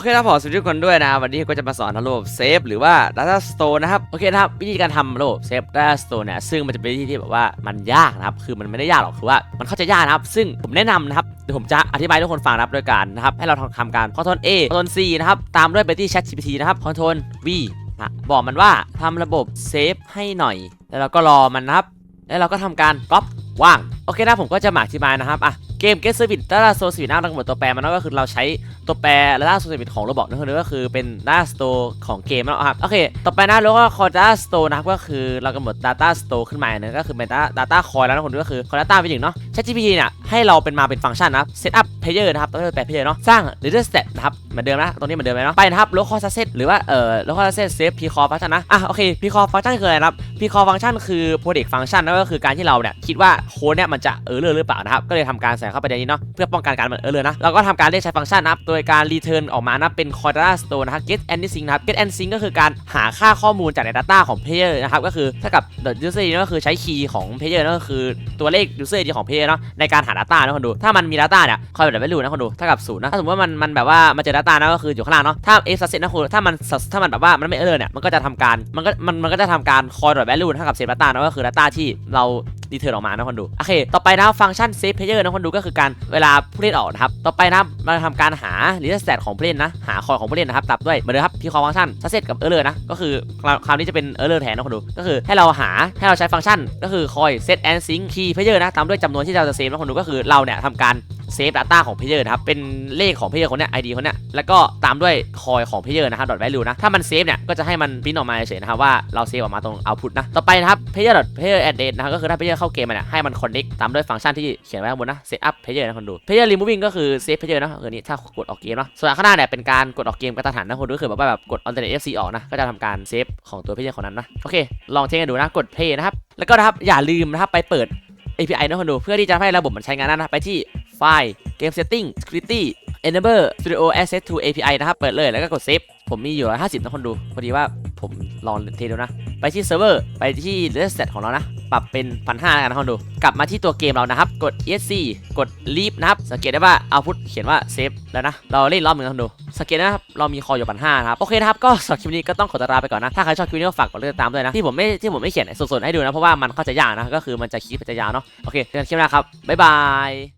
เคนะผมสวัสดีทุกคนด้วยนะวันนี้ก็จะมาสอนระบบเซฟหรือว่า Data Store นะครับโอเคนะครับวิธีการทำระบบเซฟ Data Store เนี่ยซึ่งมันจะเป็นวิธีที่แบบว่ามันยากนะครับคือมันไม่ได้ยากหรอกคือว่ามันเข้าใจยากนะครับ ซึ่งผมแนะนำนะครับเดี๋ยวผมจะอธิบายให้ทุกคนฟังนะครับโดยการนะครับให้เราทำการ Ctrl A Ctrl C นะครับตามด้วยไปที่ Chat GPT นะครับ Ctrl V นะบอกมันว่าทำระบบเซฟให้หน่อย แล้วเราก็รอมันนะครับแล้วเราก็ทำการก๊อปว่างโอเคนะผมก็จะมาอธิบายนะครับอะ เกม Get Service Data Store Service นะทั้งหมดตัวแปรมันก็คือเราใช้ตัวแปร Data Store Service ของระบบนั่นก็คือเป็น Data Store ของเกมนะครับโอเค ต่อไปนะแล้วก็ Core Data Store นะครับก็คือเรากำหนด Data Store ขึ้นมาเนี่ยก็คือเป็น Data Data Core แล้วนะคนก็คือ Core Data เป็นอย่งเนาะ ChatGPT เนี่ยให้เราเป็นมาเป็นฟังก์ชันนะครับ Setup Player นะครับตัวเลขแปร Player เนาะสร้าง Leader Stat นะครับเหมือนเดิมนะตรงนี้เหมือนเดิมเลยเนาะไปนะครับ Local Access หรือว่าเอ่อ Local Access Save Pcore Function นะอะโอเค Pcore Function คืออะไรครับ Pcore Function คือ Product Function นั่นก็คือการที่เราเนี่ยคิดว่าโค้ดเนี่ยมันจะเออร์เลอร์หรือเปล่านะครับก็เลยทำการใส่เข้าไปในนี้เนาะเพื่อป้องกันการมันเออเลอร์นะเราก็ทำการเรียกใช้ฟังก์ชันนะครับโดยการ return ออกมานะเป็น core data store นะครับ get anything นะครับ get anything ก็คือการหาค่าข้อมูลจากใน data ของ player นะครับก็คือถ้ากับ user ID ก็คือใช้คีย์ของ player นั่นก็คือตัวเลข user ID ของ player เนาะในการหาดัต้านะคนดู ถ้ามันมีดัต้าเนี่ยคอยแบบไม่รู้นะคนดูเท่ากับศูนย์นะถ้าสมมติว่ามันมันแบบว่ามันเจอดัต้านะก็คืออยู่ข้างล่างเนาะถ้า x success นะคุณถ้ามันถ้ามันแบบว่ามันไม่เออร์เนี่ยมันก็จะทำการมันก็มันมันก็จะทำการ call dot value เท่ากับเซตดัต้านะก็คือดัต้าที่เรา ดีเทลออกมานะคนดูโอเค ต่อไปนะฟังก์ชันเซฟเพลเยอร์นะคนดูก็คือการเวลาผู้เล่นออกนะครับต่อไปนะมาทำทำการหาลิสต์แสตของผู้เล่นนะหาคอยของผู้เล่นนะครับตับด้วยเหมือนเดิมครับที่คอฟังก์ชันซัสเซตกับเออร์เลอร์นะก็คือคราวนี้จะเป็นเออร์เลอร์แทนนะคนดูก็คือให้เราหาให้เราใช้ฟังก์ชันก็คือคอย set and sync key player นะตามด้วยจำนวนที่เราจะเซฟนะคนดูก็คือเราเนี่ยทำการ เซฟ data ของ player นะครับ เป็นเลขของ player คนเนี้ย ID คนเนี้ยแล้วก็ตามด้วยคอยของ player นะครับ dot value นะ ถ้ามันเซฟเนี่ย ก็จะให้มันพิมพ์ออกมาเฉยนะครับว่าเราเซฟออกมาตรง output นะ ต่อไปนะครับ player dot player address นะครับก็คือถ้า player เข้าเกมมาเนี่ยให้มัน connect ตามด้วยฟังก์ชันที่เขียนไว้ข้างบนนะ set up player นะคนดู player removing ก็คือ save player นะคือนี้ถ้ากดออกเกมเนาะส่วนข้างหน้าเนี่ยเป็นการกดออกเกมกระทันหันนะคนดูคือแบบว่าแบบกด alternate FC ออกนะก็จะทำการเซฟของตัว player คนนั้นนะโอเคลองเทสกันดูนะกด play นะครับแล้วก็นะครับอย่าลืมนะครับไปเปิด API นะคนดูเพื่อที่จะให้ระบบมันใช้งานได้นะไปที่ไฟล์ Game Setting Security Enable Studio Access to API นะครับ เปิดเลยแล้วก็กด Save ผมมีอยู่ 150นะคนดู พอดีว่าผมลองเทดูนะ ไปที่เซิร์ฟเวอร์ ไปที่ r e s e t ของเรานะ ปรับเป็นพันห้าแล้วกันนะคนดู กลับมาที่ตัวเกมเรานะครับ กด ESC กด Leave นะครับ สังเกตได้ว่า Output เขียนว่า Save แล้วนะ เราเล่นรอบหนึ่งนะคนดู สังเกตนะครับ เรามีคออยู่พันห้านะครับ โอเคนะครับ ก็สำหรับคลิปนี้ก็ต้องขอตวลาไปก่อนนะ ถ้าใครชอบคลิปนี้ก็ฝากกดติดตามด้วยนะ ที่ผมไม่ที่ผมไม่เขียนสดๆให้ดูนะ เพราะว่ามันเข้าใจยากนะ ก็คือมันจะคลิปมันจะยาวเนาะ โอเคเจอกันคลิปหน้าครับบ๊ายบาย